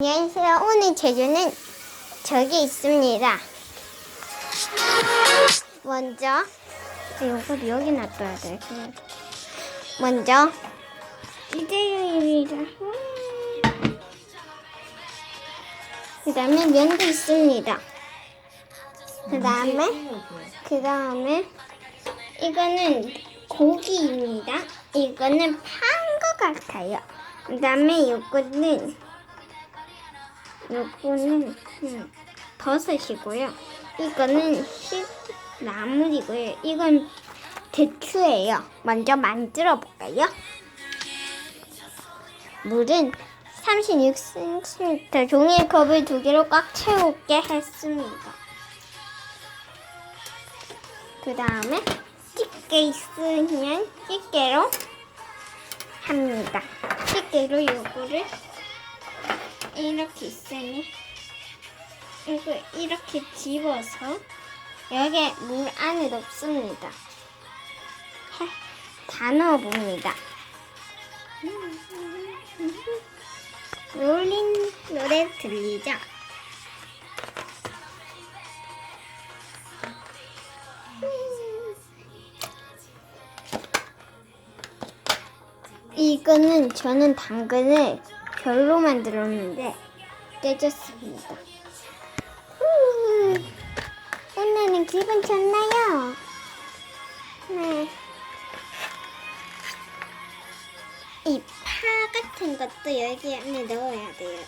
안녕하세요. 오늘 제주는 저기 있습니다. 먼저 이걸 여기 놔둬야 돼. 먼저 이대입니다. 그 다음에 면도 있습니다. 그 다음에 그 다음에 이거는 고기입니다. 이거는 판 것 같아요. 그 다음에 이거는 요거는 음, 버섯이고요. 이거는 시 나물이고요. 이건 대추예요. 먼저 만들어 볼까요? 물은 36cm 종이컵을 두 개로 꽉 채우게 했습니다. 그 다음에 집게 있으면 집게로 합니다. 집게로 요거를 이렇게 있으니 이거 이렇게 집어서 여기 물 안에 넣습니다. 해- 다 넣어봅니다. 롤린 노래 들리죠? 이거는 저는 당근을 별로 만들었는데 깨졌습니다. 후, 오늘은 기분 좋나요? 네. 이 파 같은 것도 여기 안에 넣어야 돼요.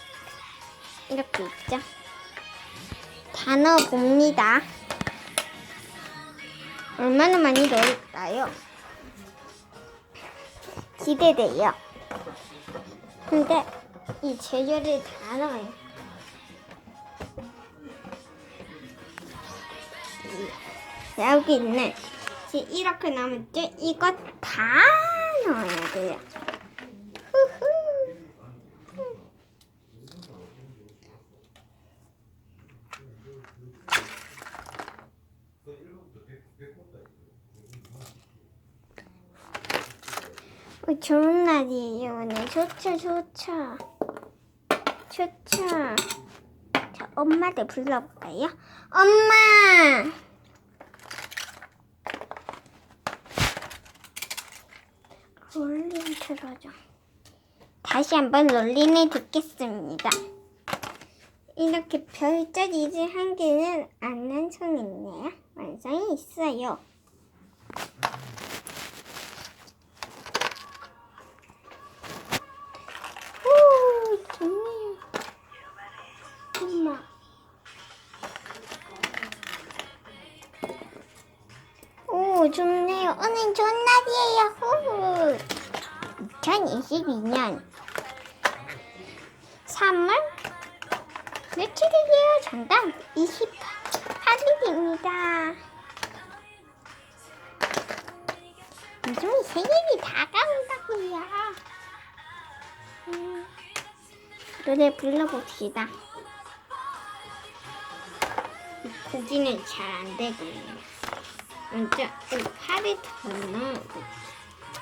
이렇게 있죠? 다 넣어봅니다. 얼마나 많이 넣을까요? 기대돼요. 근데 이 재료를 다 넣어요. 이- 여기 지금 이렇게 남았죠? 이거 다 넣어야 돼요. 어, 좋은 날이에요 오늘. 좋죠 좋죠. 좋죠. 자 엄마들 불러볼까요? 엄마! 롤린 틀어줘. 다시 한번 롤린을 듣겠습니다. 이렇게 별자리를 한 개는 안 완성했네요. 완성이 있어요 오, 좋네요. 오늘 좋은 날이에요. 후. 2022년 3월 며칠이에요? 정답 28일입니다. 요즘 생일이 다가온다고요. 음, 노래 불러봅시다. 고기는 잘 안 되거든요. 먼저 이 파를 더 넣고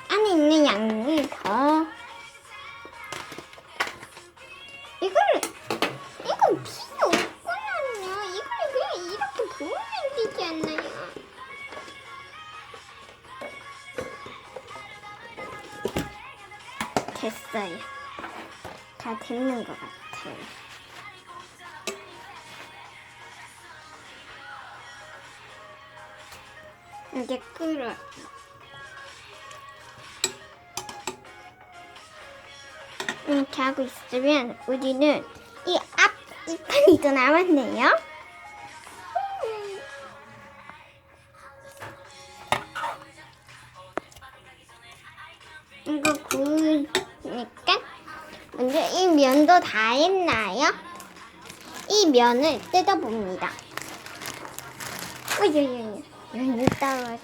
안에 있는 양을 더 이거를 이건 필요 없거든요. 이걸 그냥 이렇게 부으면 되지 않나요? 됐어요. 다 됐는 것 같아요. 이제 끓어. 이렇게 하고 있으면 우리는 이 앞 이판이 더 남았네요. 이거 구우니까 먼저 이 면도 다 했나요? 이 면을 뜯어봅니다. 어이어이어 면이 떨어져.